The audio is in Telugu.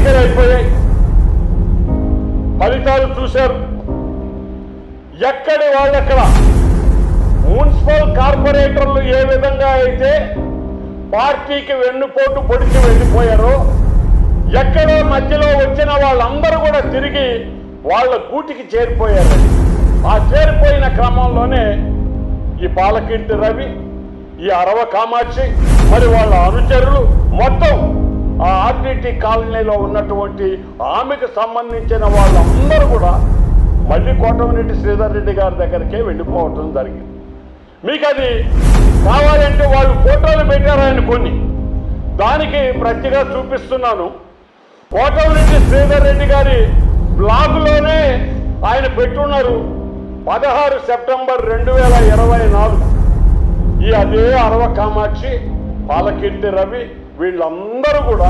ఎన్నికలు ఫలితాలు చూశారు. ఎక్కడి వాళ్ళక్కడ? మున్సిపల్ కార్పొరేటర్లు ఏ విధంగా అయితే పార్టీకి వెన్నుపోటు పొడిచి వెళ్ళిపోయారో ఎక్కడో మధ్యలో వచ్చిన వాళ్ళందరూ కూడా తిరిగి వాళ్ళ గూటికి చేరిపోయారు. ఆ చేరిపోయిన క్రమంలోనే ఈ బాలకీర్తి రవి ఈ అరవ కామాక్షి మరి వాళ్ళ అనుచరులు మొత్తం ఆర్డిటి కాలనీలో ఉన్నటువంటి ఆమెకు సంబంధించిన వాళ్ళందరూ కూడా మళ్ళీ కోటమిరెడ్డి శ్రీధర్ రెడ్డి గారి దగ్గరికే వెళ్ళిపోవటం జరిగింది. మీకు అది కావాలంటే వాళ్ళు ఫోటోలు పెట్టారు ఆయన కొన్ని. దానికి ప్రతిగా చూపిస్తున్నాను. కోటమిరెడ్డి శ్రీధర్ రెడ్డి గారి బ్లాగులోనే ఆయన పెట్టున్నారు. పదహారు సెప్టెంబర్ రెండు వేల ఇరవై నాలుగు. ఈ అదే అరవ కామాక్షి పాలకీర్తి రవి వీళ్ళందరూ కూడా